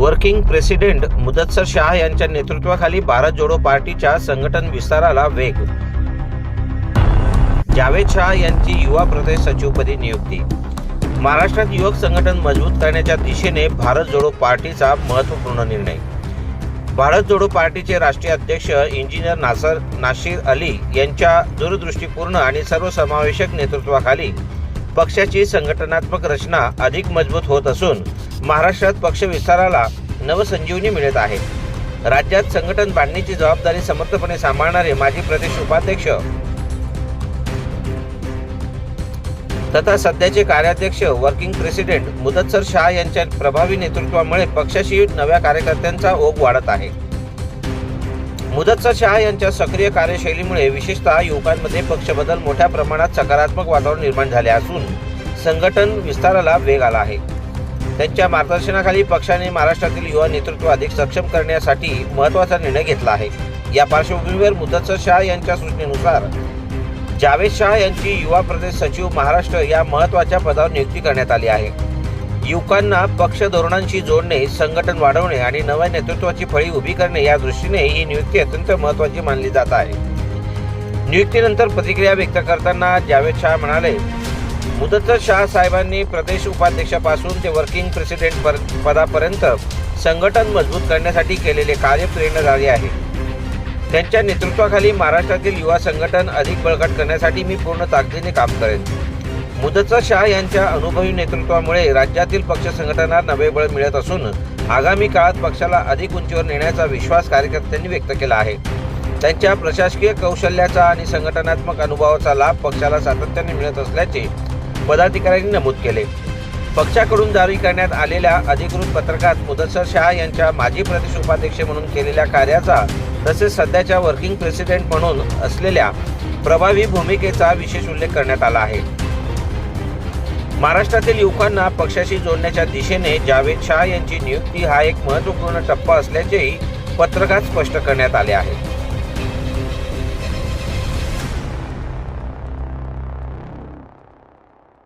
Working president मुदत्सर Shah यांच्या नेतृत्वाखाली भारत जोडो पार्टीच्या संघटन विस्ताराला वेग. जावेद शाह यांची युवा प्रदेश सचिवपदी नियुक्ती. महाराष्ट्रात युवक संघटन मजबूत करण्याच्या दिशेने भारत जोडो पार्टीचा महत्त्वपूर्ण निर्णय. भारत जोडो पार्टीचे राष्ट्रीय अध्यक्ष इंजिनियर नासर नाशिर अली यांच्या दूरदृष्टीपूर्ण आणि सर्वसमावेशक नेतृत्वाखाली पक्षाची संघटनात्मक रचना अधिक मजबूत होत असून महाराष्ट्रात पक्ष विस्ताराला नवसंजीवनी मिळत आहे. राज्यात संघटन बांधणीची जबाबदारी समर्थपणे सांभाळणारे माजी प्रदेश उपाध्यक्ष तथा सध्याचे कार्याध्यक्ष वर्किंग प्रेसिडेंट मुदतसर शाह यांच्या प्रभावी नेतृत्वामुळे पक्षाशी नव्या कार्यकर्त्यांचा ओघ वाढत आहे. मुदतसर शहा यांच्या सक्रिय कार्यशैलीमुळे विशेषतः युवकांमध्ये पक्षबदल मोठ्या प्रमाणात सकारात्मक वातावरण निर्माण झाले असून संघटन विस्ताराला वेग आला आहे. त्यांच्या मार्गदर्शनाखाली पक्षाने महाराष्ट्रातील युवा नेतृत्व अधिक सक्षम करण्यासाठी महत्त्वाचा निर्णय घेतला आहे. या पार्श्वभूमीवर मुदतसर शाह यांच्या सूचनेनुसार जावेद शाह यांची युवा प्रदेश सचिव महाराष्ट्र या महत्त्वाच्या पदावर नियुक्ती करण्यात आली आहे. युवकांना पक्ष धोरणांशी जोडणे संघटन वाढवणे आणि नव्या नेतृत्वाची फळी उभी करणे या दृष्टीने ही नियुक्ती अत्यंत महत्त्वाची मानली जात आहे. नियुक्तीनंतर प्रतिक्रिया व्यक्त करताना जावेद शाह म्हणाले मुदत शाह साहेबांनी प्रदेश उपाध्यक्षापासून ते वर्किंग प्रेसिडेंट पर पदापर्यंत संघटन मजबूत करण्यासाठी केलेले कार्य प्रेरणादायी आहे. त्यांच्या नेतृत्वाखाली महाराष्ट्रातील युवा संघटन अधिक बळकट करण्यासाठी मी पूर्ण ताकदीने काम करेन. मुदतचा शाह यांच्या अनुभवी नेतृत्वामुळे राज्यातील पक्ष संघटना नवे बळ मिळत असून आगामी काळात पक्षाला अधिक उंचीवर नेण्याचा विश्वास कार्यकर्त्यांनी व्यक्त केला आहे. त्यांच्या प्रशासकीय कौशल्याचा आणि संघटनात्मक अनुभवाचा लाभ पक्षाला सातत्याने मिळत असल्याचे पदाधिकाऱ्यांनी नमूद केले. पक्षाकडून जारी करण्यात आलेल्या अधिकृत पत्रकात मुदतसर शाह यांच्या माजी प्रदेश उपाध्यक्ष म्हणून केलेल्या कार्याचा तसेच सध्याच्या वर्किंग प्रेसिडेंट म्हणून असलेल्या प्रभावी भूमिकेचा विशेष उल्लेख करण्यात आला आहे. महाराष्ट्रातील युवकांना पक्षाशी जोडण्याच्या दिशेने जावेद शाह यांची नियुक्ती हा एक महत्त्वपूर्ण टप्पा असल्याचेही पत्रकात स्पष्ट करण्यात आले आहे.